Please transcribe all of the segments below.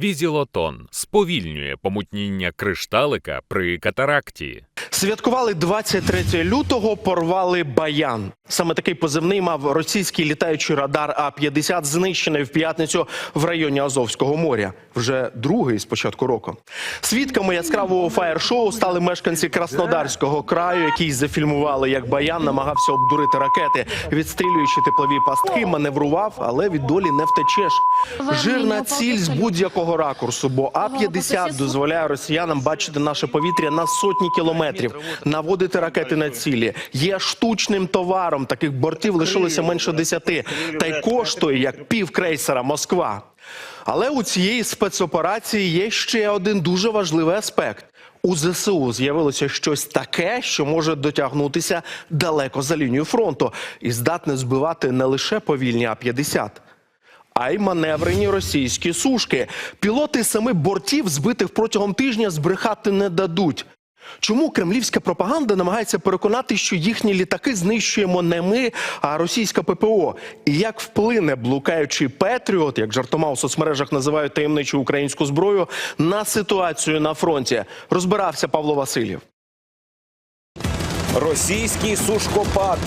Візілотон сповільнює помутніння кришталика при катаракті. Святкували 23 лютого, порвали баян. Саме такий позивний мав російський літаючий радар А-50, знищений в п'ятницю в районі Азовського моря. Вже другий з початку року. Свідками яскравого фаєр-шоу стали мешканці Краснодарського краю, які зафільмували, як баян намагався обдурити ракети, відстрілюючи теплові пастки, маневрував, але від долі не втечеш. Жирна ціль з будь-якого ракурсу, бо А-50 дозволяє росіянам бачити наше повітря на сотні кілометрів, наводити ракети на цілі. Є штучним товаром. Таких бортів лишилося менше десяти, та й коштує як пів крейсера Москва. Але у цієї спецоперації є ще один дуже важливий аспект. У ЗСУ з'явилося щось таке, що може дотягнутися далеко за лінію фронту і здатне збивати не лише повільні А-50, а й маневрені російські сушки. Пілоти семи бортів збитих протягом тижня збрехати не дадуть. Чому кремлівська пропаганда намагається переконати, що їхні літаки знищуємо не ми, а російська ППО? І як вплине блукаючий Петріот, як жартома у соцмережах називають таємничу українську зброю, на ситуацію на фронті? Розбирався Павло Васильєв. Російський сушкопад.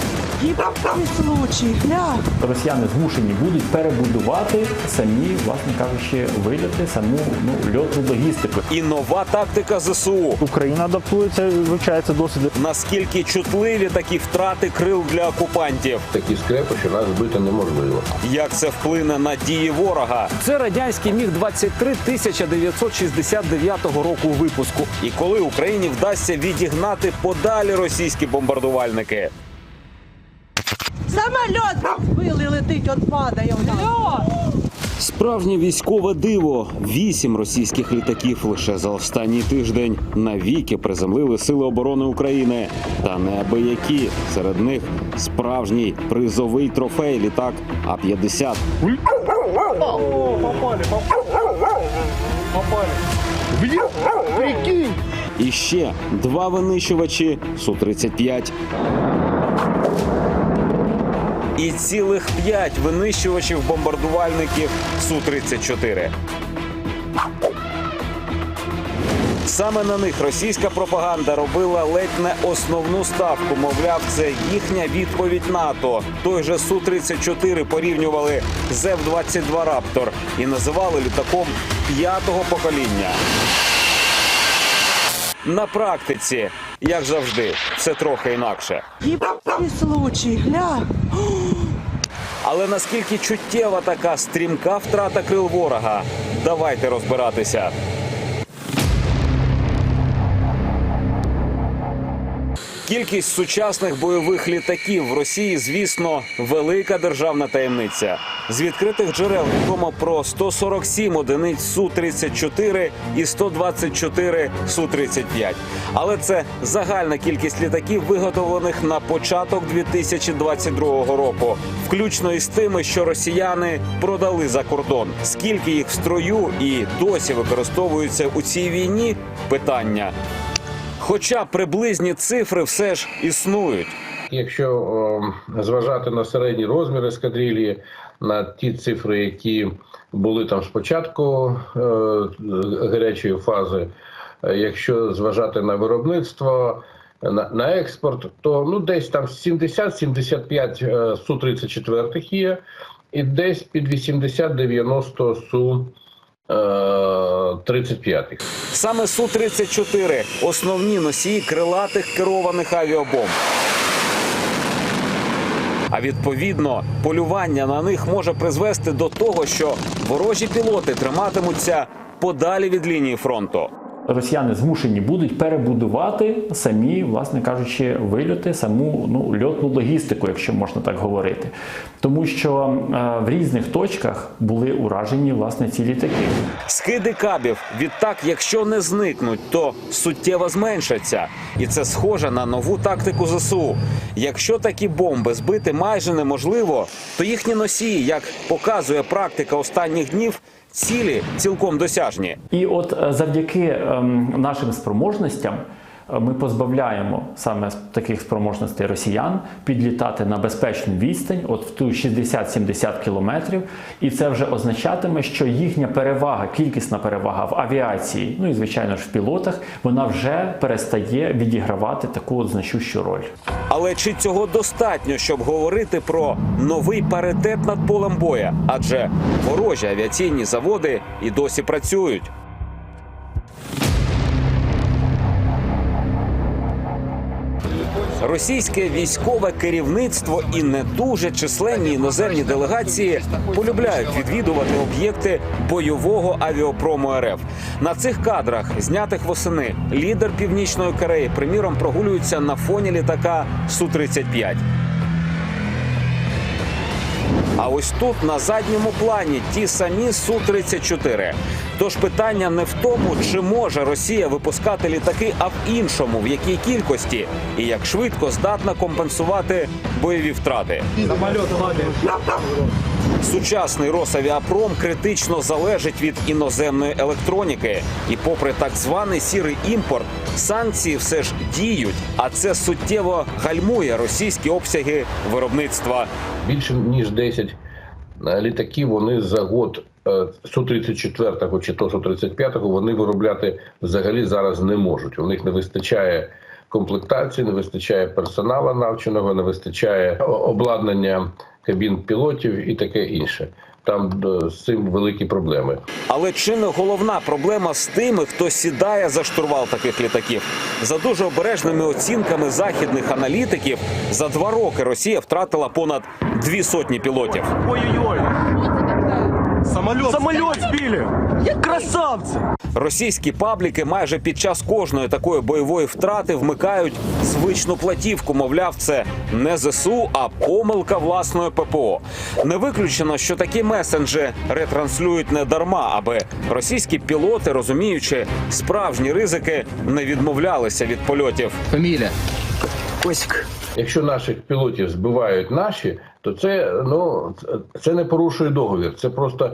Єбаний случай, гля. росіяни змушені будуть перебудувати самі, власне кажучи, вильоти, саму ну льотну логістику. І нова тактика ЗСУ. Україна адаптується, вивчається досвід. Наскільки чутливі такі втрати крил для окупантів? такі скрепи, нас збити неможливо. Як це вплине на дії ворога? Це радянський міг 23 1969 року випуску. І коли Україні вдасться відігнати подалі російські бомбардувальники? Самоліт збили, летить, от падає у. Справжнє військове диво. Вісім російських літаків лише за останній тиждень навіки приземлили сили оборони України. Та неабиякі серед них справжній призовий трофей літак А-50. І ще два винищувачі Су-35. І цілих п'ять винищувачів бомбардувальників Су-34. Саме на них російська пропаганда робила ледь не основну ставку. Мовляв, це їхня відповідь НАТО. Той же Су-34 порівнювали з F-22 Раптор і називали літаком п'ятого покоління. На практиці, як завжди, все трохи інакше. Єбаний случай, гля. Але наскільки чуттєва така стрімка втрата крил ворога? Давайте розбиратися. Кількість сучасних бойових літаків в Росії, звісно, велика державна таємниця. З відкритих джерел відомо про 147 одиниць Су-34 і 124 Су-35. Але це загальна кількість літаків, виготовлених на початок 2022 року, включно із тими, що росіяни продали за кордон. Скільки їх в строю і досі використовуються у цій війні? Питання. Хоча приблизні цифри все ж існують. Якщо зважати на середні розміри ескадрилії, на ті цифри, які були там спочатку е, гарячої фази, е, якщо зважати на виробництво, на, на експорт, то ну десь там 70-75 е, су 34 є, і десь під 80-90 су е, 35 Саме Су-34 – основні носії крилатих керованих авіабомб. А відповідно, полювання на них може призвести до того, що ворожі пілоти триматимуться подалі від лінії фронту. Росіяни змушені будуть перебудувати самі, власне кажучи, вильоти, саму ну льотну логістику, якщо можна так говорити, тому що е, в різних точках були уражені власне ці літаки. Скиди кабів відтак, якщо не зникнуть, то суттєво зменшаться. І це схоже на нову тактику ЗСУ. Якщо такі бомби збити майже неможливо, то їхні носії, як показує практика останніх днів, цілі цілком досяжні. І от е, завдяки ем, нашим спроможностям ми позбавляємо саме таких спроможностей росіян підлітати на безпечну відстань, от в ту 60-70 кілометрів, і це вже означатиме, що їхня перевага, кількісна перевага в авіації, ну і звичайно ж в пілотах, вона вже перестає відігравати таку значущу роль. Але чи цього достатньо, щоб говорити про новий паритет над полем боя? Адже ворожі авіаційні заводи і досі працюють. Російське військове керівництво і не дуже численні іноземні делегації полюбляють відвідувати об'єкти бойового авіапрому РФ. На цих кадрах, знятих восени, лідер Північної Кореї, приміром, прогулюється на фоні літака Су-35. А ось тут на задньому плані ті самі Су-34. Тож питання не в тому, чи може Росія випускати літаки, а в іншому, в якій кількості і як швидко здатна компенсувати бойові втрати. Сучасний Росавіапром критично залежить від іноземної електроніки, і, попри так званий сірий імпорт, санкції все ж діють, а це суттєво гальмує російські обсяги виробництва. Більше ніж 10 літаків вони за год е, Су-34 чи то Су-35 вони виробляти взагалі зараз не можуть. У них не вистачає комплектації, не вистачає персоналу навченого, не вистачає обладнання кабін пілотів і таке інше. Там е, з цим великі проблеми. Але чи не головна проблема з тими, хто сідає за штурвал таких літаків? За дуже обережними оцінками західних аналітиків, за два роки Росія втратила понад дві сотні пілотів. Ой-ой-ой! Самолет! Самолет сбили! Красавцы! Російські пабліки майже під час кожної такої бойової втрати вмикають звичну платівку. Мовляв, це не ЗСУ, а помилка власної ППО. Не виключено, що такі месенджі ретранслюють не дарма, аби російські пілоти, розуміючи справжні ризики, не відмовлялися від польотів. Фамилия. Косик. Якщо наших пілотів збивають наші, то це ну це- не порушує договір. Це просто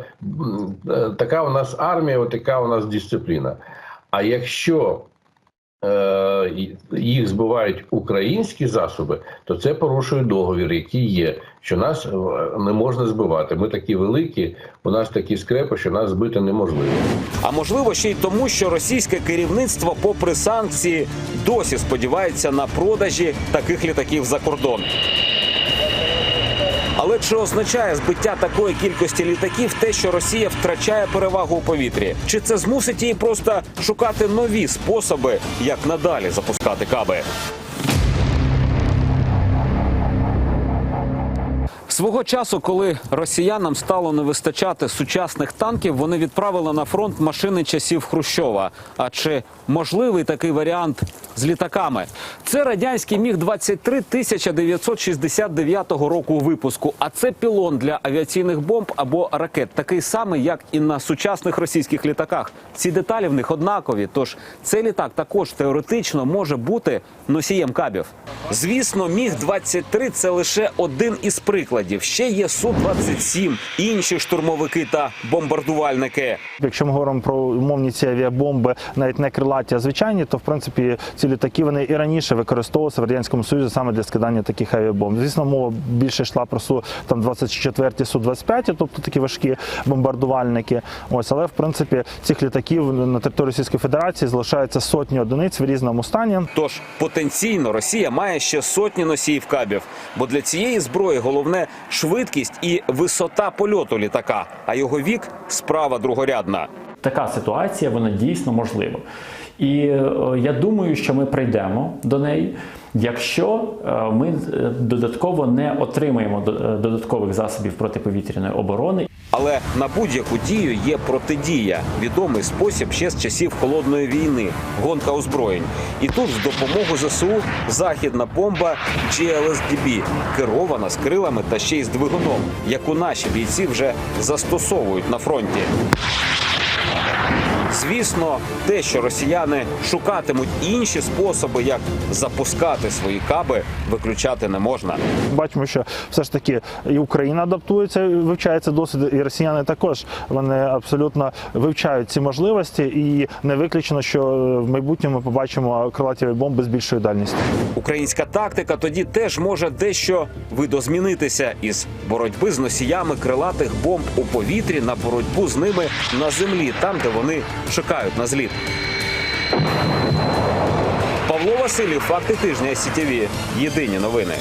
е, така у нас армія, така у нас дисципліна. А якщо їх збивають українські засоби, то це порушує договір, який є. Що нас е, не можна збивати. Ми такі великі, у нас такі скрепи, що нас збити неможливо. А можливо, ще й тому, що російське керівництво, попри санкції, досі сподівається на продажі таких літаків за кордон. Але чи означає збиття такої кількості літаків те, що Росія втрачає перевагу у повітрі? Чи це змусить її просто шукати нові способи, як надалі запускати каби? Свого часу, коли росіянам стало не вистачати сучасних танків, вони відправили на фронт машини часів Хрущова. А чи можливий такий варіант з літаками? Це радянський міг 23 1969 року випуску. А це пілон для авіаційних бомб або ракет, такий самий, як і на сучасних російських літаках. Ці деталі в них однакові. Тож цей літак також теоретично може бути носієм кабів. Звісно, міг 23 це лише один із прикладів. Ще є су 27 інші штурмовики та бомбардувальники. Якщо ми говоримо про умовні ці авіабомби, навіть не крилаті, а звичайні, то в принципі ці літаки вони і раніше використовувалися в радянському союзі саме для скидання таких авіабомб. Звісно, мова більше йшла про су там 24 су 25 тобто такі важкі бомбардувальники. Ось, але в принципі цих літаків на території Російської Федерації залишається сотні одиниць в різному стані. Тож потенційно Росія має ще сотні носіїв кабів. Бо для цієї зброї головне швидкість і висота польоту літака, а його вік справа другорядна. Така ситуація вона дійсно можлива. І е, я думаю, що ми прийдемо до неї, якщо е, ми е, додатково не отримаємо до- додаткових засобів протиповітряної оборони. Але на будь-яку дію є протидія. Відомий спосіб ще з часів холодної війни гонка озброєнь. І тут з допомогу ЗСУ західна бомба GLSDB, керована з крилами та ще й з двигуном, яку наші бійці вже застосовують на фронті. Звісно, те, що росіяни шукатимуть інші способи, як запускати свої каби, виключати не можна. Бачимо, що все ж таки і Україна адаптується, вивчається досвід, і росіяни також вони абсолютно вивчають ці можливості, і не виключено, що в майбутньому ми побачимо крилаті бомби з більшою дальністю. Українська тактика тоді теж може дещо видозмінитися із боротьби з носіями крилатих бомб у повітрі на боротьбу з ними на землі, там де вони чекають на зліт. Павло Васильєв, факти тижня СІТІВІ. Єдині новини.